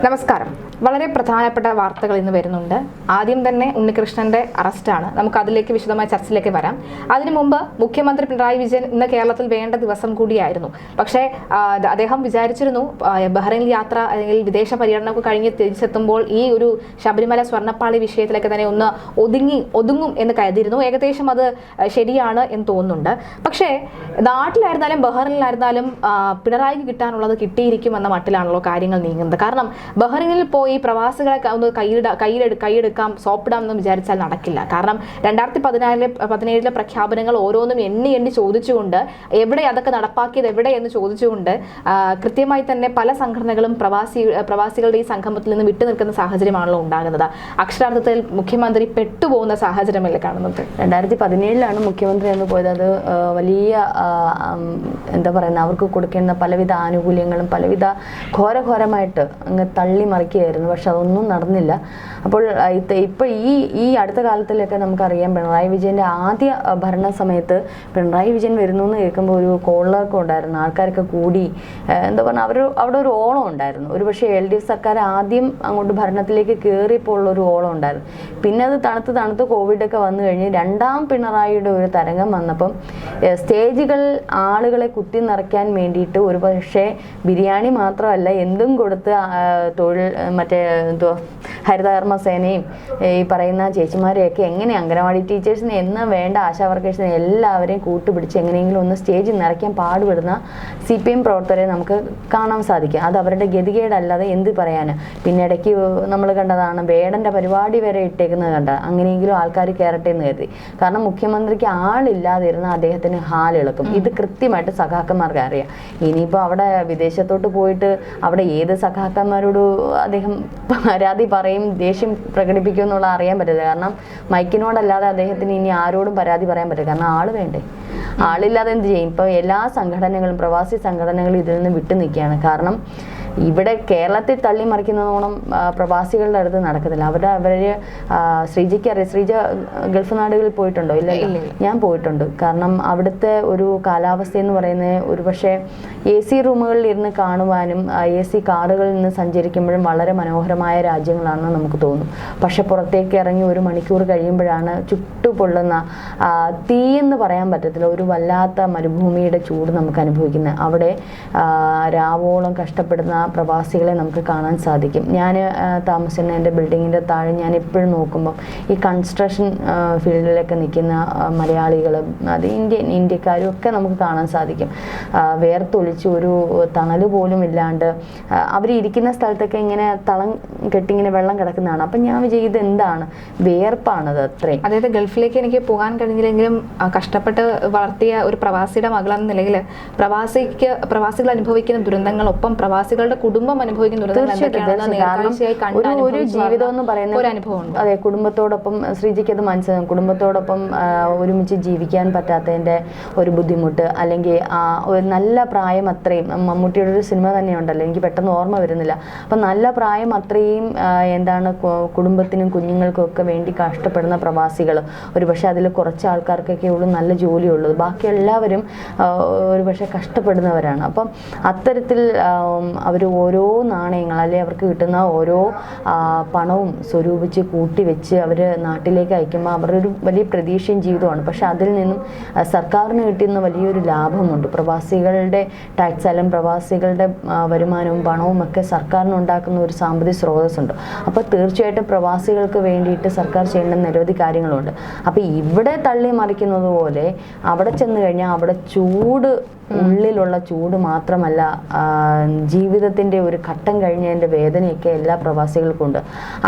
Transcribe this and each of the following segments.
നമസ്കാരം വളരെ പ്രധാനപ്പെട്ട വാർത്തകൾ ഇന്ന് വരുന്നുണ്ട്. ആദ്യം തന്നെ ഉണ്ണികൃഷ്ണന്റെ അറസ്റ്റാണ് നമുക്ക് അതിലേക്ക് വിശദമായ ചർച്ചയിലേക്ക് വരാം. അതിനു മുമ്പ് മുഖ്യമന്ത്രി പിണറായി വിജയൻ ഇന്ന് കേരളത്തിൽ വേണ്ട ദിവസം കൂടിയായിരുന്നു. പക്ഷേ അദ്ദേഹം വിചാരിച്ചിരുന്നു ബഹ്റൈൻ യാത്ര അല്ലെങ്കിൽ വിദേശ പര്യടനമൊക്കെ കഴിഞ്ഞ് തിരിച്ചെത്തുമ്പോൾ ഈ ഒരു ശബരിമല സ്വർണപ്പാളി വിഷയത്തിലൊക്കെ തന്നെ ഒന്ന് ഒതുങ്ങി ഒതുങ്ങും എന്ന് കരുതിയിരുന്നു. ഏകദേശം അത് ശരിയാണ് എന്ന് തോന്നുന്നുണ്ട്. പക്ഷേ നാട്ടിലായിരുന്നാലും ബഹ്റിനിലായിരുന്നാലും പിണറായിക്ക് കിട്ടാനുള്ളത് കിട്ടിയിരിക്കും എന്ന മട്ടിലാണല്ലോ കാര്യങ്ങൾ നീങ്ങുന്നത്. കാരണം ബഹ്റിനിൽ പോയി പ്രവാസികളെ ക- ഒന്ന് കയ്യിലിട കയ്യിലെടു കൈയെടുക്കാം സോപ്പിടാം എന്ന് വിചാരിച്ചാൽ നടക്കില്ല. കാരണം രണ്ടായിരത്തി പതിനാലിലെ പതിനേഴിലെ പ്രഖ്യാപനങ്ങൾ ഓരോന്നും എണ്ണി എണ്ണി ചോദിച്ചുകൊണ്ട് എവിടെ അതൊക്കെ നടപ്പാക്കിയത് എവിടെ എന്ന് ചോദിച്ചുകൊണ്ട് കൃത്യമായി തന്നെ പല സംഘടനകളും പ്രവാസി പ്രവാസികളുടെ ഈ സംഗമത്തിൽ നിന്ന് വിട്ടു നിൽക്കുന്ന സാഹചര്യമാണല്ലോ ഉണ്ടാകുന്നത്. അക്ഷരാർത്ഥത്തിൽ മുഖ്യമന്ത്രി പെട്ടുപോകുന്ന സാഹചര്യമല്ലേ കാണുന്നത്? രണ്ടായിരത്തി പതിനേഴിലാണ് മുഖ്യമന്ത്രി എന്ന് പോയത്. അത് വലിയ എന്താ പറയുന്നത് അവർക്ക് കൊടുക്കേണ്ട പലവിധ ആനുകൂല്യങ്ങളും പലവിധ ഘോരഘോരമായിട്ട് അങ്ങ് തള്ളി മറിക്കുകയായിരുന്നു പക്ഷെ അതൊന്നും നടന്നില്ല. അപ്പോൾ ഇപ്പൊ ഈ ഈ അടുത്ത കാലത്തിലൊക്കെ നമുക്കറിയാം പിണറായി വിജയന്റെ ആദ്യ ഭരണ സമയത്ത് പിണറായി വിജയൻ വരുന്നു എന്ന് കേൾക്കുമ്പോൾ ഒരു കോളൊക്കെ ഉണ്ടായിരുന്നു. ആൾക്കാരൊക്കെ കൂടി എന്താ പറഞ്ഞാൽ അവർ അവിടെ ഒരു ഓളം ഉണ്ടായിരുന്നു. ഒരു പക്ഷേ എൽ ഡി എഫ് സർക്കാർ ആദ്യം അങ്ങോട്ട് ഭരണത്തിലേക്ക് കയറിയപ്പോൾ ഉള്ള ഒരു ഓളം ഉണ്ടായിരുന്നു. പിന്നെ അത് തണുത്ത് തണുത്ത് കോവിഡൊക്കെ വന്നു കഴിഞ്ഞ് രണ്ടാം പിണറായിയുടെ ഒരു തരംഗം വന്നപ്പം സ്റ്റേജുകൾ ആളുകളെ കുത്തി നിറയ്ക്കാൻ വേണ്ടിയിട്ട് ഒരു പക്ഷേ ബിരിയാണി മാത്രമല്ല എന്തും കൊടുത്ത് തൊഴിൽ മറ്റേ എന്തുവാ ഹരിതകർമ്മ സേനയും ഈ പറയുന്ന ചേച്ചിമാരെയൊക്കെ എങ്ങനെ അംഗനവാടി ടീച്ചേഴ്സിനെ എന്ന് വേണ്ട ആശാ വർക്കേഴ്സിനെ എല്ലാവരെയും കൂട്ടുപിടിച്ച് എങ്ങനെയെങ്കിലും ഒന്ന് സ്റ്റേജിൽ നിറയ്ക്കാൻ പാടുപെടുന്ന സി പി എം പ്രവർത്തകരെ നമുക്ക് കാണാൻ സാധിക്കും. അത് അവരുടെ ഗതികേടല്ലാതെ എന്ത് പറയാന്? പിന്നെ ഇടയ്ക്ക് നമ്മൾ കണ്ടതാണ് വേടന്റെ പരിപാടി വരെ ഇട്ടേക്കുന്നത് കണ്ട. അങ്ങനെയെങ്കിലും ആൾക്കാർ കയറട്ടെ എന്ന് കരുതി. കാരണം മുഖ്യമന്ത്രിക്ക് ആളില്ലാതിരുന്ന അദ്ദേഹത്തിന് ഹാലിളക്കും. ഇത് കൃത്യമായിട്ട് സഖാക്കന്മാർക്ക് അറിയാം. ഇനിയിപ്പോൾ അവിടെ വിദേശത്തോട്ട് പോയിട്ട് അവിടെ ഏത് സഖാക്കന്മാരോട് അദ്ദേഹം പരാതി പറയും? ദേഷ്യം പ്രകടിപ്പിക്കും എന്നുള്ള അറിയാൻ പറ്റില്ല കാരണം മൈക്കിനോടല്ലാതെ അദ്ദേഹത്തിന് ഇനി ആരോടും പരാതി പറയാൻ പറ്റില്ല. കാരണം ആൾ വേണ്ടേ. ആളില്ലാതെ എന്ത് ചെയ്യും? ഇപ്പോൾ എല്ലാ സംഘടനകളും പ്രവാസി സംഘടനകളും ഇതിൽ നിന്ന് വിട്ടു നിൽക്കുകയാണ്. കാരണം ഇവിടെ കേരളത്തെ തള്ളി മറിക്കുന്നതോണം പ്രവാസികളുടെ അടുത്ത് നടക്കത്തില്ല. അവരുടെ അവർ ശ്രീജയ്ക്ക് അറിയാം. ശ്രീജ ഗൾഫ് നാടുകളിൽ പോയിട്ടുണ്ടോ? ഇല്ല ഞാൻ പോയിട്ടുണ്ട്. കാരണം അവിടുത്തെ ഒരു കാലാവസ്ഥ എന്ന് പറയുന്നത് ഒരുപക്ഷെ എ സി റൂമുകളിൽ ഇരുന്ന് കാണുവാനും എ സി കാറുകളിൽ നിന്ന് സഞ്ചരിക്കുമ്പോഴും വളരെ മനോഹരമായ രാജ്യങ്ങളാണെന്ന് നമുക്ക് തോന്നും. പക്ഷെ പുറത്തേക്ക് ഇറങ്ങി ഒരു മണിക്കൂർ കഴിയുമ്പോഴാണ് ചുട്ടുപൊള്ളുന്ന തീ എന്ന് പറയാൻ പറ്റത്തില്ല. ഒരു വല്ലാത്ത മരുഭൂമിയുടെ ചൂട് നമുക്ക് അനുഭവിക്കുന്നത്. അവിടെ രാവോളം കഷ്ടപ്പെടുന്ന പ്രവാസികളെ നമുക്ക് കാണാൻ സാധിക്കും. ഞാൻ താമസിക്കുന്ന എന്റെ ബിൽഡിങ്ങിന്റെ താഴെ ഞാൻ എപ്പോഴും നോക്കുമ്പം ഈ കൺസ്ട്രക്ഷൻ ഫീൽഡിലൊക്കെ നിൽക്കുന്ന മലയാളികളും അത് ഇന്ത്യൻ ഇന്ത്യക്കാരും ഒക്കെ നമുക്ക് കാണാൻ സാധിക്കും. വേർത്തൊളിച്ച് ഒരു തണൽ പോലും ഇല്ലാണ്ട് അവർ ഇരിക്കുന്ന സ്ഥലത്തൊക്കെ ഇങ്ങനെ തളം കെട്ടിങ്ങനെ വെള്ളം കിടക്കുന്നതാണ്. അപ്പം ഞാൻ ചെയ്ത് എന്താണ് വേർപ്പാണത് അത്രയും. അതായത് ഗൾഫിലേക്ക് എനിക്ക് പോകാൻ കഴിഞ്ഞില്ലെങ്കിലും കഷ്ടപ്പെട്ട് വളർത്തിയ ഒരു പ്രവാസിയുടെ മകളെന്ന നിലയിൽ പ്രവാസിക്ക് പ്രവാസികൾ അനുഭവിക്കുന്ന ദുരന്തങ്ങൾ ഒപ്പം പ്രവാസികളുടെ കുടുംബം അനുഭവിക്കുന്ന തീർച്ചയായിട്ടും ഒരു ജീവിതം എന്ന് പറയുന്ന ഒരു അനുഭവമുണ്ട് അതെ കുടുംബത്തോടൊപ്പം ശ്രീജിക്ക് അത് മനസ്സിലാകും കുടുംബത്തോടൊപ്പം ഒരുമിച്ച് ജീവിക്കാൻ പറ്റാത്തതിന്റെ ഒരു ബുദ്ധിമുട്ട് അല്ലെങ്കിൽ ആ ഒരു നല്ല പ്രായം അത്രയും മമ്മൂട്ടിയുടെ ഒരു സിനിമ തന്നെയുണ്ടല്ലോ എനിക്ക് പെട്ടെന്ന് ഓർമ്മ വരുന്നില്ല. അപ്പം നല്ല പ്രായം അത്രയും എന്താണ് കുടുംബത്തിനും കുഞ്ഞുങ്ങൾക്കും ഒക്കെ വേണ്ടി കഷ്ടപ്പെടുന്ന പ്രവാസികൾ. ഒരു പക്ഷേ അതിൽ കുറച്ച് ആൾക്കാർക്കൊക്കെ ഉള്ളൂ നല്ല ജോലിയുള്ളത്. ബാക്കി എല്ലാവരും ഒരുപക്ഷെ ഒരു പക്ഷേ കഷ്ടപ്പെടുന്നവരാണ്. അപ്പം അത്തരത്തിൽ അവർ ഓരോ നാണയങ്ങൾ അല്ലെങ്കിൽ അവർക്ക് കിട്ടുന്ന ഓരോ പണവും സ്വരൂപിച്ച് കൂട്ടി വെച്ച് അവർ നാട്ടിലേക്ക് അയക്കുമ്പോൾ അവരുടെ ഒരു വലിയ പ്രതീക്ഷയും ജീവിതമാണ് പക്ഷെ അതിൽ നിന്നും സർക്കാരിന് കിട്ടുന്ന വലിയൊരു ലാഭമുണ്ട്. പ്രവാസികളുടെ ടാക്സ് അല്ലെങ്കിൽ പ്രവാസികളുടെ വരുമാനവും പണവും ഒക്കെ സർക്കാരിന് ഉണ്ടാക്കുന്ന ഒരു സാമ്പത്തിക സ്രോതസ്സുണ്ട്. അപ്പോൾ തീർച്ചയായിട്ടും പ്രവാസികൾക്ക് വേണ്ടിയിട്ട് സർക്കാർ ചെയ്യേണ്ട നിരവധി കാര്യങ്ങളുണ്ട്. അപ്പോൾ ഇവിടെ തള്ളി മറിക്കുന്നത് പോലെ അവിടെ ചെന്ന് കഴിഞ്ഞാൽ അവിടെ ചൂട് ഉള്ളിലുള്ള ചൂട് മാത്രമല്ല ആ, ജീവിതത്തിന്റെ ഒരു ഘട്ടം കഴിഞ്ഞതിന്റെ വേദനയൊക്കെ എല്ലാ പ്രവാസികൾക്കും ഉണ്ട്.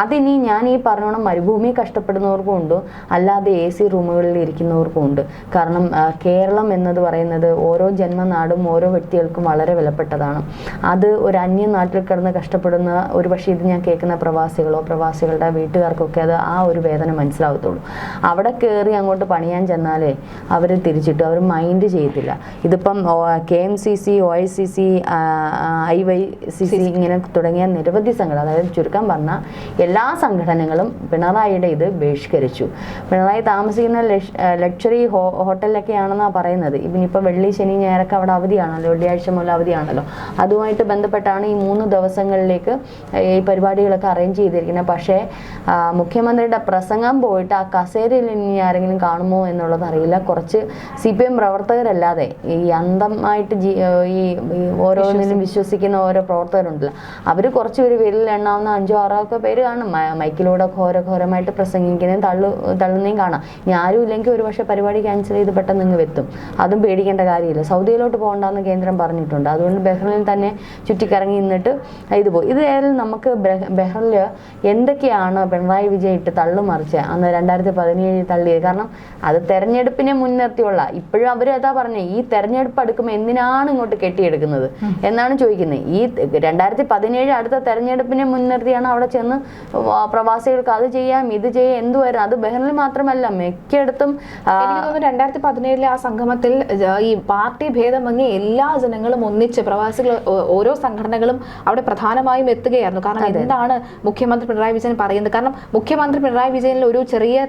അതിനി ഞാൻ ഈ പറഞ്ഞോണം മരുഭൂമി കഷ്ടപ്പെടുന്നവർക്കും ഉണ്ട് അല്ലാതെ എ സി റൂമുകളിൽ ഇരിക്കുന്നവർക്കും ഉണ്ട്. കാരണം കേരളം എന്നത് പറയുന്നത് ഓരോ ജന്മനാടും ഓരോ വ്യക്തികൾക്കും വളരെ വിലപ്പെട്ടതാണ്. അത് ഒരു അന്യ നാട്ടിൽ കിടന്ന് കഷ്ടപ്പെടുന്ന ഒരു പക്ഷേ ഇത് ഞാൻ കേൾക്കുന്ന പ്രവാസികളോ പ്രവാസികളുടെ വീട്ടുകാർക്കൊക്കെ അത് ആ ഒരു വേദന മനസ്സിലാവത്തുള്ളൂ. അവിടെ കയറി അങ്ങോട്ട് പണിയാൻ ചെന്നാലേ അവർ തിരിച്ചിട്ട് അവർ മൈൻഡ് ചെയ്യത്തില്ല. ഇതിപ്പം K M C C O I C C I Y C C ഇങ്ങനെ തുടങ്ങിയ നിരവധി സംഘടന അതായത് ചുരുക്കം പറഞ്ഞ എല്ലാ സംഘടനകളും പിണറായിയുടെ ഇത് ബഹിഷ്കരിച്ചു. പിണറായി താമസിക്കുന്ന ലക്ഷറി ഹോ ഹോട്ടലിലൊക്കെയാണെന്നാണ് പറയുന്നത്. ഇനിയിപ്പോൾ വെള്ളി ശനി ഞായറൊക്കെ അവിടെ അവധിയാണല്ലോ വെള്ളിയാഴ്ച മുതൽ അവധിയാണല്ലോ. അതുമായിട്ട് ബന്ധപ്പെട്ടാണ് ഈ മൂന്ന് ദിവസങ്ങളിലേക്ക് ഈ പരിപാടികളൊക്കെ അറേഞ്ച് ചെയ്തിരിക്കുന്നത്. പക്ഷേ മുഖ്യമന്ത്രിയുടെ പ്രസംഗം പോയിട്ട് ആ കസേരയിൽ ഇനി ആരെങ്കിലും കാണുമോ എന്നുള്ളത് അറിയില്ല. കുറച്ച് സി പി എം പ്രവർത്തകരല്ലാതെ ഈ അന്ധമായിട്ട് ഈ ഓരോന്നിലും വിശ്വസിക്കുന്ന ഓരോ പ്രവർത്തകരുണ്ടല്ലോ. അവർ കുറച്ച് പേര് പേരിൽ എണ്ണാവുന്ന അഞ്ചോ ആറോ ഒക്കെ പേര് കാണും. മൈക്കിലൂടെ ഘോരഘോരമായിട്ട് പ്രസംഗിക്കുന്നതും തള്ളു തള്ളുന്നതും കാണാം. ഇനി ആരും ഇല്ലെങ്കിൽ ഒരു പക്ഷേ പരിപാടി ക്യാൻസൽ ചെയ്ത് പെട്ടെന്ന് ഇങ്ങ് എത്തും അതും പേടിക്കേണ്ട കാര്യമില്ല. സൗദിയിലോട്ട് പോകണ്ടെന്ന് കേന്ദ്രം പറഞ്ഞിട്ടുണ്ട്. അതുകൊണ്ട് ബഹ്റിനിൽ തന്നെ ചുറ്റിക്കറങ്ങി നിന്നിട്ട് ഇത് പോയി. ഇത് ഏതായാലും നമുക്ക് ബെഹ്- എന്തൊക്കെയാണ് പിണറായി വിജയൻ ഇട്ട് തള്ളുമറിച്ച് അന്ന് രണ്ടായിരത്തി പതിനേഴിൽ തള്ളിയത്? കാരണം അത് തെരഞ്ഞെടുപ്പിനെ മുൻനിർത്തിയുള്ള ഇപ്പോഴും അവർ അതാ പറഞ്ഞത് ഈ തെരഞ്ഞെടുപ്പ് അടുക്കുമ്പോൾ എന്തിനാണ് ഇങ്ങോട്ട് കെട്ടിയെടുക്കുന്നത്? എന്നാണ് ചോദിക്കുന്നത്. ഈ രണ്ടായിരത്തി പതിനേഴ് അടുത്ത തെരഞ്ഞെടുപ്പിനെ മുൻനിർത്തിയാണ് അവിടെ ചെന്ന് പ്രവാസികൾക്ക് അത് ചെയ്യാം ഇത് ചെയ്യാം എന്തുവായിരുന്നു? അത് ബഹ്റിനിൽ മാത്രമല്ല മിക്കയിടത്തും രണ്ടായിരത്തി പതിനേഴിലെ ആ സംഗമത്തിൽ ഈ പാർട്ടി ഭേദമങ്ങി എല്ലാ ജനങ്ങളും ഒന്നിച്ച് പ്രവാസികൾ ഓരോ സംഘടനകളും അവിടെ പ്രധാനമായും എത്തുകയായിരുന്നു. കാരണം എന്താണ് മുഖ്യമന്ത്രി പിണറായി വിജയൻ പറയുന്നത്? കാരണം മുഖ്യമന്ത്രി പിണറായി വിജയനിൽ ഒരു ചെറിയ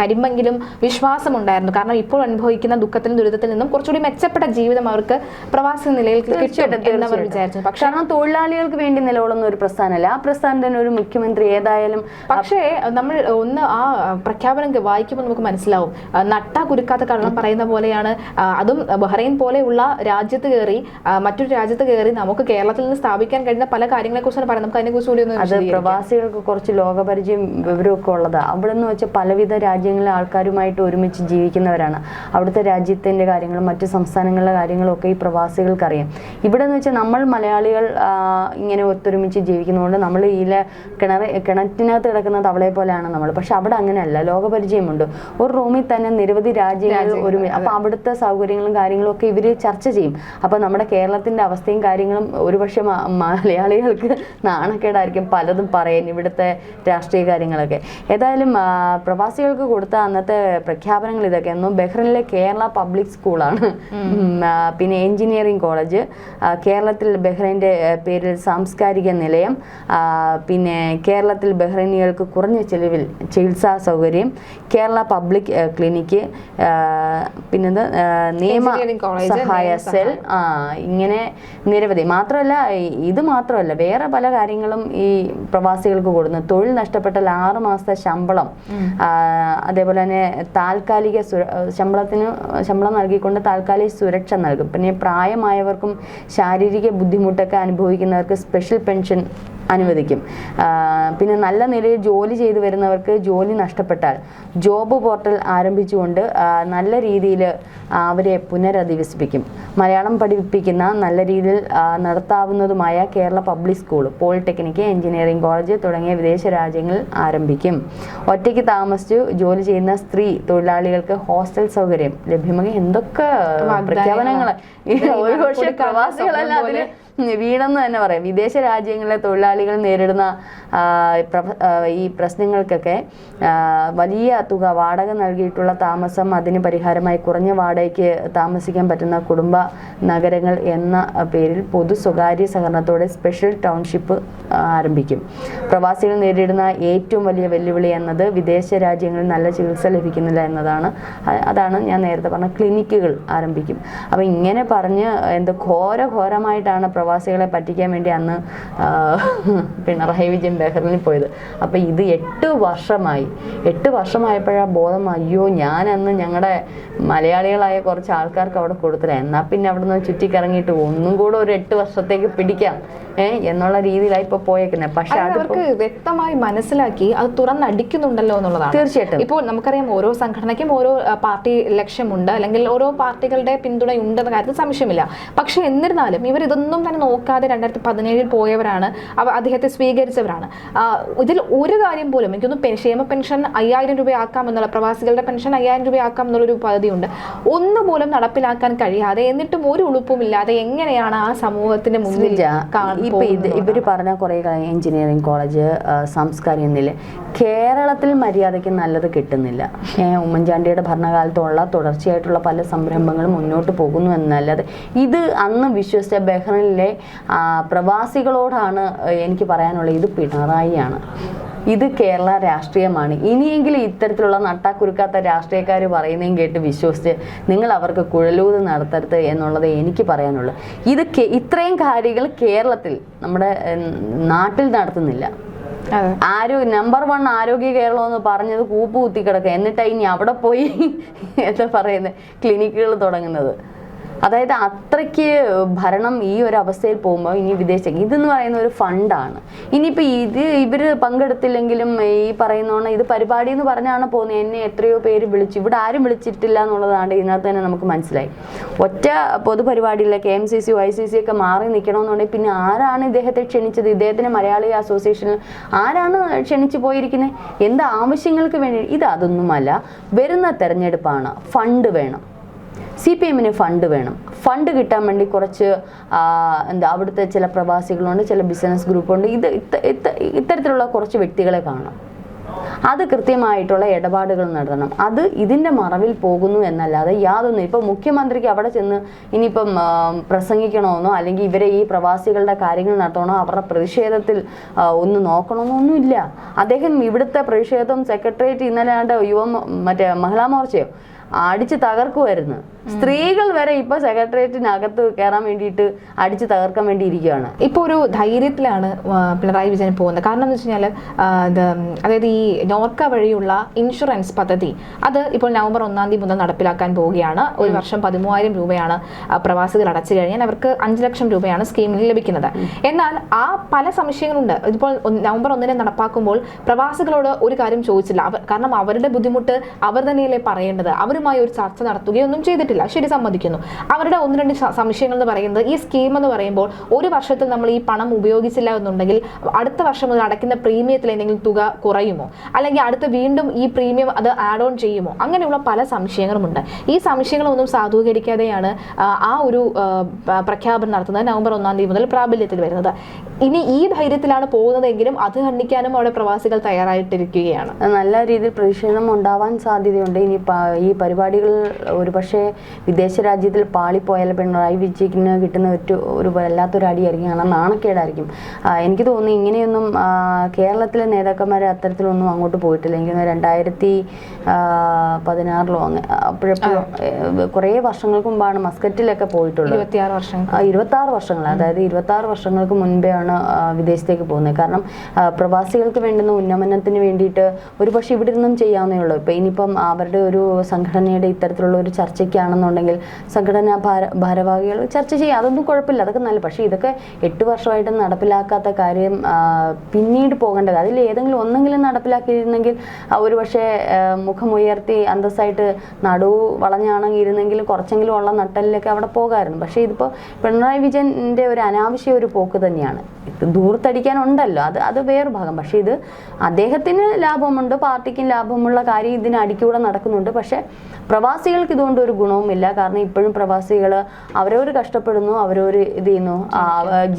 തരിമെങ്കിലും വിശ്വാസം ഉണ്ടായിരുന്നു കാരണം ഇപ്പോൾ അനുഭവിക്കുന്ന ദുഃഖത്തിലും ദുരിതത്തിൽ നിന്നും കുറച്ചുകൂടി മെച്ചപ്പെട്ട ജീവിതം അവർക്ക് പ്രവാസി നിലയിൽ തീർച്ചയായിട്ടും. വിചാരിച്ചു. പക്ഷേ തൊഴിലാളികൾക്ക് വേണ്ടി നിലകൊള്ളുന്ന ഒരു പ്രസ്ഥാനമല്ല. ആ പ്രസ്ഥാനത്തിന് ഒരു മുഖ്യമന്ത്രി ഏതായാലും പക്ഷേ നമ്മൾ ഒന്ന് ആ പ്രഖ്യാപനം വായിക്കുമ്പോൾ നമുക്ക് മനസ്സിലാവും. നട്ട കുരുക്കാത്ത കള്ളം പറയുന്ന പോലെയാണ്. അതും ബഹ്റൈൻ പോലെയുള്ള രാജ്യത്ത് കയറി മറ്റൊരു രാജ്യത്ത് കയറി നമുക്ക് കേരളത്തിൽ നിന്ന് സ്ഥാപിക്കാൻ കഴിയുന്ന പല കാര്യങ്ങളെ കുറിച്ചാണ് പറയുന്നത്. നമുക്ക് അതിനെ കുറിച്ച് കൂടി അത് പ്രവാസികൾക്ക് കുറച്ച് ലോകപരിചയം വിവരമൊക്കെ ഉള്ളത്. അവിടെ നിന്ന് വെച്ചാൽ പലവിധ രാജ്യങ്ങളിലെ ആൾക്കാരുമായിട്ട് ഒരുമിച്ച് ജീവിക്കുന്നവരാണ്. അവിടുത്തെ രാജ്യത്തിന്റെ കാര്യങ്ങളും മറ്റ് സംസ്ഥാനങ്ങളിലെ കാര്യങ്ങളും ഒക്കെ ഈ പ്രവാസികൾക്ക് അറിയാം ഇവിടെ എന്ന് വെച്ചാൽ നമ്മൾ മലയാളികൾ ഇങ്ങനെ ഒത്തൊരുമിച്ച് ജീവിക്കുന്നതുകൊണ്ട് നമ്മൾ ഇതിലെ കിണർ കിണറ്റിനകത്ത് കിടക്കുന്ന തവളയെ പോലെയാണ് നമ്മൾ. പക്ഷെ അവിടെ അങ്ങനെയല്ല. ലോകപരിചയമുണ്ട്. ഒരു റൂമിൽ തന്നെ നിരവധി രാജ്യങ്ങൾ ഒരുമിച്ച് അപ്പോൾ അവിടുത്തെ സൗകര്യങ്ങളും കാര്യങ്ങളും ഒക്കെ ഇവർ ചർച്ച ചെയ്യും. അപ്പോൾ നമ്മുടെ കേരളത്തിന്റെ അവസ്ഥയും കാര്യങ്ങളും ഒരുപക്ഷെ മലയാളികൾക്ക് നാണക്കേടായിരിക്കും പലതും പറയാൻ ഇവിടുത്തെ രാഷ്ട്രീയ കാര്യങ്ങളൊക്കെ. ഏതായാലും പ്രവാസികൾക്ക് കൊടുത്ത അന്നത്തെ പ്രഖ്യാപനങ്ങൾ ഇതൊക്കെ എന്നും ബഹ്റിനിലെ കേരള പബ്ലിക് സ്കൂളാണ്. പിന്നെ എഞ്ചിനീയറിംഗ് കോളേജ് കേരളത്തിൽ ബഹ്റൈന്റെ പേരിൽ സാംസ്കാരിക നിലയം പിന്നെ കേരളത്തിൽ ബഹ്റൈനികൾക്ക് കുറഞ്ഞ ചെലവിൽ ചികിത്സാ സൗകര്യം കേരള പബ്ലിക് ക്ലിനിക്ക് പിന്നെ പിന്നെന്ത് നിയമ സഹായ സെൽ ഇങ്ങനെ നിരവധി. മാത്രമല്ല ഇത് മാത്രമല്ല വേറെ പല കാര്യങ്ങളും ഈ പ്രവാസികൾക്ക് കൊടുക്കുന്നു. തൊഴിൽ നഷ്ടപ്പെട്ടാൽ ആറ് മാസത്തെ ശമ്പളം അതേപോലെ തന്നെ താൽക്കാലിക ശമ്പളത്തിന് ശമ്പളം നൽകിക്കൊണ്ട് താൽക്കാലിക സുരക്ഷ നൽകും. പിന്നെ പ്രായമായവർക്കും ശാരീരിക ബുദ്ധിമുട്ടൊക്കെ അനുഭവിക്കുന്നവർക്ക് സ്പെഷ്യൽ പെൻഷൻ അനുവദിക്കും. പിന്നെ നല്ല നിലയിൽ ജോലി ചെയ്തു വരുന്നവർക്ക് ജോലി നഷ്ടപ്പെട്ടാൽ ജോബ് പോർട്ടൽ ആരംഭിച്ചുകൊണ്ട് നല്ല രീതിയിൽ അവരെ പുനരധിവസിപ്പിക്കും. മലയാളം പഠിപ്പിക്കുന്ന നല്ല രീതിയിൽ നടത്താവുന്നതുമായ Kerala public school polytechnic engineering college തുടങ്ങിയ വിദേശ രാജ്യങ്ങളിൽ ആരംഭിക്കും. ഒറ്റയ്ക്ക് താമസിച്ചു ജോലി ചെയ്യുന്ന സ്ത്രീ തൊഴിലാളികൾക്ക് ഹോസ്റ്റൽ സൗകര്യം ലഭ്യമാകും എന്തൊക്കെ പ്രഖ്യാപനങ്ങൾ ഒരു പക്ഷേ പ്രവാസികളല്ല അതിന് വീണെന്ന് തന്നെ പറയാം. വിദേശ രാജ്യങ്ങളിലെ തൊഴിലാളികൾ നേരിടുന്ന ഈ പ്രശ്നങ്ങൾക്കൊക്കെ വലിയ തുക വാടക നൽകിയിട്ടുള്ള താമസം അതിന് പരിഹാരമായി കുറഞ്ഞ വാടകയ്ക്ക് താമസിക്കാൻ പറ്റുന്ന കുടുംബ നഗരങ്ങൾ എന്ന പേരിൽ പൊതു സ്വകാര്യ സഹകരണത്തോടെ സ്പെഷ്യൽ ടൗൺഷിപ്പ് ആരംഭിക്കും. പ്രവാസികൾ നേരിടുന്ന ഏറ്റവും വലിയ വെല്ലുവിളി എന്നത് വിദേശ രാജ്യങ്ങളിൽ നല്ല ചികിത്സ ലഭിക്കുന്നില്ല എന്നതാണ്. അതാണ് ഞാൻ നേരത്തെ പറഞ്ഞ ക്ലിനിക്കുകൾ ആരംഭിക്കും. അപ്പോൾ ഇങ്ങനെ പറഞ്ഞ് എന്ത് ഘോര ഘോരമായിട്ടാണ് പ്രവാസികളെ പറ്റിക്കാൻ വേണ്ടി അന്ന് പിണറായി വിജയൻ ബഹ്റിനിൽ പോയത്. അപ്പോൾ ഇത് എട്ട് വർഷമായി. എട്ട് വർഷമായപ്പോഴാണ് ബോധം അയ്യോ ഞാനന്ന് ഞങ്ങളുടെ മലയാളികളായ കുറച്ച് ആൾക്കാർക്ക് അവിടെ കൊടുത്തില്ല എന്നാൽ പിന്നെ അവിടെ നിന്ന് ചുറ്റിക്കറങ്ങിയിട്ട് ഒന്നും കൂടെ ഒരു എട്ട് വർഷത്തേക്ക് പിടിക്കാം. എന്നുള്ള രീതിയിലാണ് ഇപ്പോൾ പോയേക്കുന്നത് പക്ഷെ അവർക്ക് വ്യക്തമായി മനസ്സിലാക്കി അത് തുറന്നടിക്കുന്നുണ്ടല്ലോ എന്നുള്ളതാണ്. തീർച്ചയായിട്ടും. ഇപ്പോൾ നമുക്കറിയാം ഓരോ സംഘടനയ്ക്കും ഓരോ പാർട്ടി ലക്ഷ്യമുണ്ട്. അല്ലെങ്കിൽ ഓരോ പാർട്ടികളുടെ പിന്തുണയുണ്ടെന്ന കാര്യത്തിൽ സംശയമില്ല. പക്ഷേ എന്നിരുന്നാലും ഇവർ ഇതൊന്നും തന്നെ നോക്കാതെ രണ്ടായിരത്തി പതിനേഴിൽ പോയവരാണ്. അവ അദ്ദേഹത്തെ സ്വീകരിച്ചവരാണ്. ഇതിൽ ഒരു കാര്യം പോലും എനിക്കൊന്ന് ക്ഷേമ പെൻഷൻ അയ്യായിരം രൂപയാക്കാം എന്നുള്ള പ്രവാസികളുടെ പെൻഷൻ അയ്യായിരം രൂപയാക്കാം എന്നുള്ളൊരു പദ്ധതിയുണ്ട്. ഒന്നുപോലും നടപ്പിലാക്കാൻ കഴിയാതെ എന്നിട്ടും ഒരു ഉളുപ്പുമില്ലാതെ എങ്ങനെയാണ് ആ സമൂഹത്തിന്റെ മുന്നിൽ ഇപ്പൊ ഇത് ഇവർ പറഞ്ഞ കുറെ എഞ്ചിനീയറിംഗ് കോളേജ് സംസ്കാരം എന്നില്ല കേരളത്തിൽ മര്യാദയ്ക്ക് നല്ലത് കിട്ടുന്നില്ല. ഉമ്മൻചാണ്ടിയുടെ ഭരണകാലത്തുള്ള തുടർച്ചയായിട്ടുള്ള പല സംരംഭങ്ങളും മുന്നോട്ട് പോകുന്നു എന്നല്ലാതെ ഇത് അന്ന് വിശ്വസിച്ച ബഹ്റിനിലെ പ്രവാസികളോടാണ് എനിക്ക് പറയാനുള്ളത് ഇത് പിണറായിയാണ്. ഇത് കേരള രാഷ്ട്രീയമാണ്. ഇനിയെങ്കിലും ഇത്തരത്തിലുള്ള നട്ടാക്കുരുക്കാത്ത രാഷ്ട്രീയക്കാർ പറയുന്നതും കേട്ട് വിശ്വസിച്ച് നിങ്ങൾ അവർക്ക് കുഴലൂത് നടത്തരുത് എന്നുള്ളത് എനിക്ക് പറയാനുള്ളൂ. ഇത് ഇത്രയും കാര്യങ്ങൾ കേരളത്തിൽ നമ്മുടെ നാട്ടിൽ നടത്തുന്നില്ല. ആരോ നമ്പർ വൺ ആരോഗ്യ കേരളം എന്ന് പറഞ്ഞത് കൂപ്പ് കുത്തി കിടക്കുക. എന്നിട്ടാ ഇനി അവിടെ പോയി എന്താ പറയുന്നത് ക്ലിനിക്കുകൾ തുടങ്ങുന്നത്. അതായത് അത്രയ്ക്ക് ഭരണം ഈ ഒരു അവസ്ഥയിൽ പോകുമ്പോൾ ഇനി വിദേശ ഇതെന്ന് പറയുന്ന ഒരു ഫണ്ടാണ് ഇനിയിപ്പോൾ ഇത് ഇവർ പങ്കെടുത്തില്ലെങ്കിലും ഈ പറയുന്നോണം ഇത് പരിപാടി എന്ന് പറഞ്ഞാണ് പോകുന്നത്. എന്നെ എത്രയോ പേര് വിളിച്ചു. ഇവിടെ ആരും വിളിച്ചിട്ടില്ല എന്നുള്ളതാണ് ഇതിനകത്ത് തന്നെ നമുക്ക് മനസ്സിലായി. ഒറ്റ പൊതുപരിപാടിയിലെ K M C C Y C C ഒക്കെ മാറി നിൽക്കണമെന്നുണ്ടെങ്കിൽ പിന്നെ ആരാണ് ഇദ്ദേഹത്തെ ക്ഷണിച്ചത്? ഇദ്ദേഹത്തിന് മലയാളി അസോസിയേഷനിൽ ആരാണ് ക്ഷണിച്ചു പോയിരിക്കുന്നത്? എന്ത് ആവശ്യങ്ങൾക്ക് വേണ്ടി ഇത് അതൊന്നുമല്ല. വരുന്ന തെരഞ്ഞെടുപ്പാണ്. ഫണ്ട് വേണം. സി പി എമ്മിന് ഫണ്ട് വേണം. ഫണ്ട് കിട്ടാൻ വേണ്ടി കുറച്ച് എന്താ അവിടുത്തെ ചില പ്രവാസികളുണ്ട് ചില ബിസിനസ് ഗ്രൂപ്പുണ്ട്. ഇത് ഇത്ത- ഇത്ത- ഇത്തരത്തിലുള്ള കുറച്ച് വ്യക്തികളെ കാണണം. അത് കൃത്യമായിട്ടുള്ള ഇടപാടുകൾ നടത്തണം. അത് ഇതിന്റെ മറവിൽ പോകുന്നു എന്നല്ലാതെ യാതൊന്നും ഇപ്പോൾ മുഖ്യമന്ത്രിക്ക് അവിടെ ചെന്ന് ഇനിയിപ്പം പ്രസംഗിക്കണമെന്നോ അല്ലെങ്കിൽ ഇവരെ ഈ പ്രവാസികളുടെ കാര്യങ്ങൾ നടത്തണോ അവരുടെ പ്രതിഷേധത്തിൽ ഒന്ന് നോക്കണമെന്നോ ഒന്നുമില്ല. അദ്ദേഹം ഇവിടുത്തെ പ്രതിഷേധം സെക്രട്ടേറിയറ്റ് ഇന്നലെ യുവ മറ്റേ മഹിളാ മോർച്ചയോ? അടിച്ച് തകർക്കുമായിരുന്നു സ്ത്രീകൾ വരെ ഇപ്പൊ സെക്രട്ടേറിയറ്റിനകത്ത് കയറാൻ വേണ്ടിയിട്ട് അടിച്ച് തകർക്കാൻ വേണ്ടി ഇരിക്കുകയാണ് ഇപ്പോൾ ഒരു ധൈര്യത്തിലാണ് പിണറായി വിജയൻ പോകുന്നത്. കാരണം എന്ന് വെച്ച് കഴിഞ്ഞാൽ അതായത് ഈ നോർക്ക വഴിയുള്ള ഇൻഷുറൻസ് പദ്ധതി അത് ഇപ്പോൾ നവംബർ ഒന്നാം തീയതി മുതൽ നടപ്പിലാക്കാൻ പോവുകയാണ്. ഒരു വർഷം പതിമൂവായിരം രൂപയാണ് പ്രവാസികൾ അടച്ചു കഴിഞ്ഞാൽ അവർക്ക് അഞ്ച് ലക്ഷം രൂപയാണ് സ്കീമിൽ ലഭിക്കുന്നത്. എന്നാൽ ആ പല സംശയങ്ങളുണ്ട്. ഇപ്പോൾ നവംബർ ഒന്നിനെ നടപ്പാക്കുമ്പോൾ പ്രവാസികളോട് ഒരു കാര്യം ചോദിച്ചില്ല. അവർ കാരണം അവരുടെ ബുദ്ധിമുട്ട് അവർ തന്നെയല്ലേ പറയേണ്ടത്. അവരുമായി ഒരു ചർച്ച നടത്തുകയൊന്നും ചെയ്തിട്ടില്ല. ശരി സമ്മതിക്കുന്നു. അവരുടെ ഒന്ന് രണ്ട് സംശയങ്ങൾ എന്ന് പറയുന്നത് ഈ സ്കീം എന്ന് പറയുമ്പോൾ ഒരു വർഷത്തിൽ നമ്മൾ ഈ പണം ഉപയോഗിച്ചില്ല എന്നുണ്ടെങ്കിൽ അടുത്ത വർഷം മുതൽ അടയ്ക്കുന്ന പ്രീമിയത്തിൽ എന്തെങ്കിലും തുക കുറയുമോ? അല്ലെങ്കിൽ അടുത്ത വീണ്ടും ഈ പ്രീമിയം അത് ആഡ് ഓൺ ചെയ്യുമോ? അങ്ങനെയുള്ള പല സംശയങ്ങളുമുണ്ട്. ഈ സംശയങ്ങളൊന്നും സാധൂകരിക്കാതെയാണ് ആ, ഒരു പ്രഖ്യാപനം നടത്തുന്നത് നവംബർ ഒന്നാം തീയതി മുതൽ പ്രാബല്യത്തിൽ വരുന്നത്. ഇനി ഈ ധൈര്യത്തിലാണ് പോകുന്നതെങ്കിലും അത് ഖണ്ഡിക്കാനും അവിടെ പ്രവാസികൾ തയ്യാറായിട്ടിരിക്കുകയാണ്. നല്ല രീതിയിൽ പ്രതിഷേധം ഉണ്ടാവാൻ സാധ്യതയുണ്ട്. ഇനി ഈ പരിപാടികൾ ഒരുപക്ഷെ വിദേശ രാജ്യത്തിൽ പാളിപ്പോയാൽ പിണറായി വിജയന് കിട്ടുന്ന ഒരു ഒരു വല്ലാത്തൊരു അടിയായിരിക്കും. കാരണം നാണക്കേടായിരിക്കും. എനിക്ക് തോന്നുന്നു ഇങ്ങനെയൊന്നും കേരളത്തിലെ നേതാക്കന്മാർ അത്തരത്തിലൊന്നും അങ്ങോട്ട് പോയിട്ടില്ല. എനിക്ക് രണ്ടായിരത്തി പതിനാറിലോ അങ്ങനെ അപ്പോഴപ്പോഴും കുറേ വർഷങ്ങൾക്ക് മുമ്പാണ് മസ്കറ്റിലൊക്കെ പോയിട്ടുള്ളത്. ഇരുപത്തിയാറ് വർഷം. ഇരുപത്തി ആറ് വർഷങ്ങൾ. അതായത് ഇരുപത്തി ആറ് വർഷങ്ങൾക്ക് മുൻപെയാണ് ആണ് വിദേശത്തേക്ക് പോകുന്നത്. കാരണം പ്രവാസികൾക്ക് വേണ്ടുന്ന ഉന്നമനത്തിന് വേണ്ടിയിട്ട് ഒരു പക്ഷേ ഇവിടെ നിന്നും ചെയ്യാവുന്നേ ഉള്ളൂ. ഇപ്പം ഇനിയിപ്പം അവരുടെ ഒരു സംഘടനയുടെ ഇത്തരത്തിലുള്ള ഒരു ചർച്ചയ്ക്കാണെന്നുണ്ടെങ്കിൽ സംഘടനാ ഭാര ഭാരവാഹികൾ ചർച്ച ചെയ്യുക അതൊന്നും കുഴപ്പമില്ല. അതൊക്കെ നല്ല പക്ഷേ ഇതൊക്കെ എട്ട് വർഷമായിട്ട് നടപ്പിലാക്കാത്ത കാര്യം പിന്നീട് പോകേണ്ടത്. അതിൽ ഏതെങ്കിലും ഒന്നെങ്കിലും നടപ്പിലാക്കിയിരുന്നെങ്കിൽ ഒരു പക്ഷേ മുഖമുയർത്തി അന്തസ്സായിട്ട് നടു വളഞ്ഞാണെങ്കിൽ ഇരുന്നെങ്കിൽ കുറച്ചെങ്കിലും ഉള്ള നട്ടലിലൊക്കെ അവിടെ പോകാമായിരുന്നു പക്ഷേ ഇതിപ്പോൾ പിണറായി വിജയന്റെ ഒരു അനാവശ്യ ഒരു പോക്ക് തന്നെയാണ്. ഇത് ദൂർത്തടിക്കാനുണ്ടല്ലോ. അത് അത് വേറൊരു ഭാഗം. പക്ഷേ ഇത് അദ്ദേഹത്തിന് ലാഭമുണ്ട് പാർട്ടിക്കും ലാഭമുള്ള കാര്യം ഇതിന് അടിക്കൂടെ നടക്കുന്നുണ്ട്. പക്ഷേ പ്രവാസികൾക്ക് ഇതുകൊണ്ട് ഒരു ഗുണവുമില്ല കാരണം ഇപ്പോഴും പ്രവാസികൾ അവരവർ കഷ്ടപ്പെടുന്നു അവരവർ ഇത് ചെയ്യുന്നു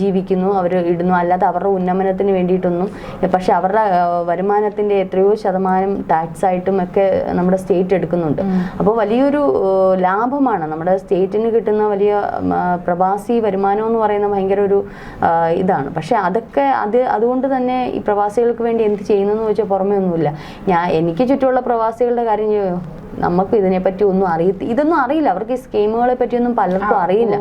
ജീവിക്കുന്നു അവർ ഇടുന്നു. അല്ലാതെ അവരുടെ ഉന്നമനത്തിന് വേണ്ടിയിട്ടൊന്നും പക്ഷെ അവരുടെ വരുമാനത്തിന്റെ എത്രയോ ശതമാനം ടാക്സ് ആയിട്ടും ഒക്കെ നമ്മുടെ സ്റ്റേറ്റ് എടുക്കുന്നുണ്ട്. അപ്പോൾ വലിയൊരു ലാഭമാണ്. നമ്മുടെ സ്റ്റേറ്റിന് കിട്ടുന്ന വലിയ പ്രവാസി വരുമാനം എന്ന് പറയുന്ന ഭയങ്കര ഒരു ഇതാണ്. പക്ഷെ അതൊക്കെ അത് അതുകൊണ്ട് തന്നെ ഈ പ്രവാസികൾക്ക് വേണ്ടി എന്ത് ചെയ്യുന്നതെന്ന് വെച്ചാൽ പുറമേ ഒന്നുമില്ല. ഞാൻ എനിക്ക് ചുറ്റുമുള്ള പ്രവാസികളുടെ കാര്യം നമുക്ക് ഇതിനെപ്പറ്റി ഒന്നും അറിയത്തില്ല ഇതൊന്നും അറിയില്ല. അവർക്ക് ഈ സ്കീമുകളെ പറ്റിയൊന്നും പലർക്കും അറിയില്ല.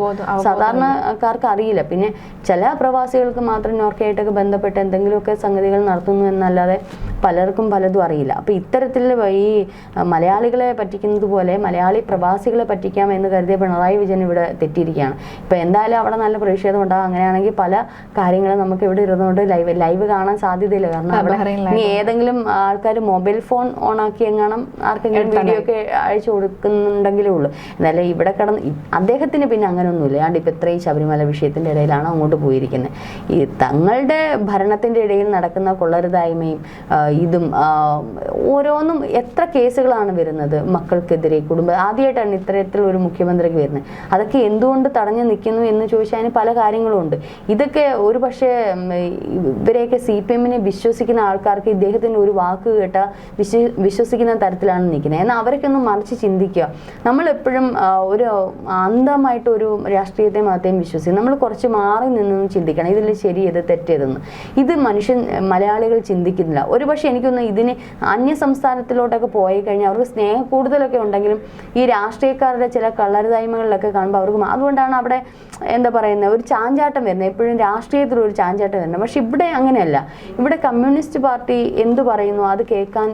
സാധാരണക്കാർക്ക് അറിയില്ല. പിന്നെ ചില പ്രവാസികൾക്ക് മാത്രം നോർക്കയായിട്ടൊക്കെ ബന്ധപ്പെട്ട് എന്തെങ്കിലുമൊക്കെ സംഗതികൾ നടത്തുന്നു എന്നല്ലാതെ പലർക്കും പലതും അറിയില്ല. അപ്പോൾ ഇത്തരത്തിൽ ഈ മലയാളികളെ പറ്റിക്കുന്നത് പോലെ മലയാളി പ്രവാസികളെ പറ്റിക്കാം എന്ന് കരുതിയ പിണറായി വിജയൻ ഇവിടെ തെറ്റിയിരിക്കുകയാണ്. ഇപ്പോൾ എന്തായാലും അവിടെ നല്ല പ്രതിഷേധം ഉണ്ടാകും അങ്ങനെയാണെങ്കിൽ പല കാര്യങ്ങളും നമുക്ക് ഇവിടെ ഇരുന്നുകൊണ്ട് ലൈവ് ലൈവ് കാണാൻ സാധ്യതയില്ല. കാരണം അവിടെ ഇനി ഏതെങ്കിലും ആൾക്കാർ മൊബൈൽ ഫോൺ ഓൺ ആക്കി എങ്ങാനും ആർക്കെങ്കിലും വീഡിയോ ഒക്കെ അയച്ചു കൊടുക്കുന്നുണ്ടെങ്കിലേ ഉള്ളൂ. എന്നാലേ ഇവിടെ കടന്ന് അദ്ദേഹത്തിന് പിന്നെ അങ്ങനെയൊന്നുമില്ല ആണ്ട് ഇപ്പം ഇത്രയും ശബരിമല വിഷയത്തിന്റെ ഇടയിലാണ് അങ്ങോട്ട് പോയിരിക്കുന്നത്. ഈ തങ്ങളുടെ ഭരണത്തിന്റെ ഇടയിൽ നടക്കുന്ന കൊള്ളരുതായ്മയും ഇതും ഓരോന്നും എത്ര കേസുകളാണ് വരുന്നത് മക്കൾക്കെതിരെ കുടുംബ ആദ്യമായിട്ടാണ് ഇത്തരത്തിൽ ഒരു മുഖ്യമന്ത്രിക്ക് വരുന്നത്. അതൊക്കെ എന്തുകൊണ്ട് തടഞ്ഞു നിൽക്കുന്നു എന്ന് ചോദിച്ചാൽ പല കാര്യങ്ങളും ഉണ്ട് ഇതൊക്കെ ഒരു പക്ഷേ ഇവരെയൊക്കെ സി പി എമ്മിനെ വിശ്വസിക്കുന്ന ആൾക്കാർക്ക് ഇദ്ദേഹത്തിന്റെ ഒരു വാക്ക് കേട്ട വിശ്വസിക്കുന്ന തരത്തിലാണ് നിൽക്കുന്നത്. എന്നാൽ അവരൊക്കെ ഒന്ന് മറിച്ച് ചിന്തിക്കുക. നമ്മളെപ്പോഴും ഒരു അന്ധമായിട്ട് ഒരു രാഷ്ട്രീയത്തെ മതത്തെയും വിശ്വസിക്കും. നമ്മൾ കുറച്ച് മാറി നിന്നൊന്ന് ചിന്തിക്കണം. ഇതിൽ ശരി ഇത് തെറ്റേതെന്ന്. ഇത് മനുഷ്യൻ മലയാളികൾ ചിന്തിക്കുന്നില്ല. ഒരു പക്ഷേ എനിക്കൊന്ന് ഇതിന് അന്യ സംസ്ഥാനത്തിലോട്ടൊക്കെ പോയി കഴിഞ്ഞാൽ അവർക്ക് സ്നേഹം കൂടുതലൊക്കെ ഉണ്ടെങ്കിലും ഈ രാഷ്ട്രീയക്കാരുടെ ചില കള്ളരുതായ്മകളിലൊക്കെ കാണുമ്പോൾ അവർക്ക് അതുകൊണ്ടാണ് അവിടെ എന്താ പറയുന്നത് ഒരു ചാഞ്ചാട്ടം വരുന്നത്. എപ്പോഴും രാഷ്ട്രീയത്തിൽ ഒരു ചാഞ്ചാട്ടം വരുന്നത്. പക്ഷെ ഇവിടെ അങ്ങനെയല്ല. ഇവിടെ കമ്മ്യൂണിസ്റ്റ് പാർട്ടി എന്ത് പറയുന്നു? അത് കേൾക്കാൻ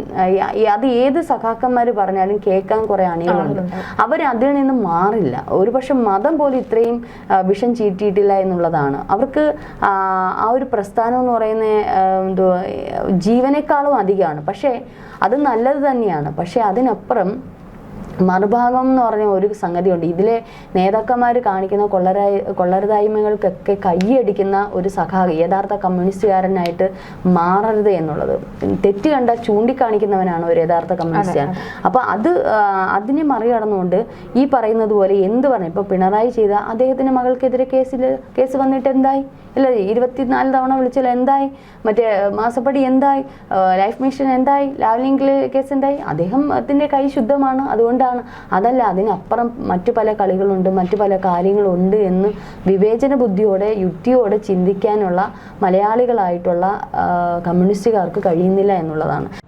അത് ഏത് സഖാക്കന്മാർ പറഞ്ഞാലും കേൾക്കാൻ കുറേ അണികളുണ്ട്. അവർ അതിൽ നിന്ന് മാറില്ല. ഒരുപക്ഷെ മതം പോലും ഇത്രയും വിഷം ചീറ്റിയിട്ടില്ല എന്നുള്ളതാണ്. അവർക്ക് ആ ആ ഒരു പ്രസ്ഥാനം എന്ന് പറയുന്ന എന്തുവാ ജീവനേക്കാളും അധികമാണ്. പക്ഷേ അത് നല്ലത് തന്നെയാണ്. പക്ഷേ അതിനപ്പുറം മറുഭാഗം എന്ന് പറഞ്ഞ ഒരു സംഗതിയുണ്ട്. ഇതിലെ നേതാക്കന്മാർ കാണിക്കുന്ന കൊള്ളരായ കൊള്ളരുതായ്മകൾക്കൊക്കെ കൈയടിക്കുന്ന ഒരു സഖാവ് യഥാർത്ഥ കമ്മ്യൂണിസ്റ്റുകാരനായിട്ട് മാറരുത് എന്നുള്ളത്. തെറ്റ് കണ്ട ചൂണ്ടിക്കാണിക്കുന്നവനാണ് ഒരു യഥാർത്ഥ കമ്മ്യൂണിസ്റ്റുകാരൻ. അപ്പോൾ അത്. അതിനെ മറികടന്നുകൊണ്ട് ഈ പറയുന്നത് പോലെ എന്ത് പറഞ്ഞു ഇപ്പോൾ പിണറായി ചെയ്ത അദ്ദേഹത്തിന്റെ മകൾക്കെതിരെ കേസിൽ കേസ് വന്നിട്ട് എന്തായി? ഇല്ല ഇരുപത്തിനാല് തവണ വിളിച്ചാൽ എന്തായി? മറ്റേ മാസപ്പടി എന്തായി? ലൈഫ് മിഷൻ എന്തായി? ലാവ്ലിംഗ് കേസ് എന്തായി? അദ്ദേഹത്തിന്റെ കൈ ശുദ്ധമാണ്. അതുകൊണ്ടാണ് അതല്ല അതിനപ്പുറം മറ്റു പല കളികളുണ്ട് മറ്റു പല കാര്യങ്ങളുണ്ട് എന്ന് വിവേചന ബുദ്ധിയോടെ യുക്തിയോടെ ചിന്തിക്കാനുള്ള മലയാളികളായിട്ടുള്ള കമ്മ്യൂണിസ്റ്റുകാർക്ക് കഴിയുന്നില്ല എന്നുള്ളതാണ്.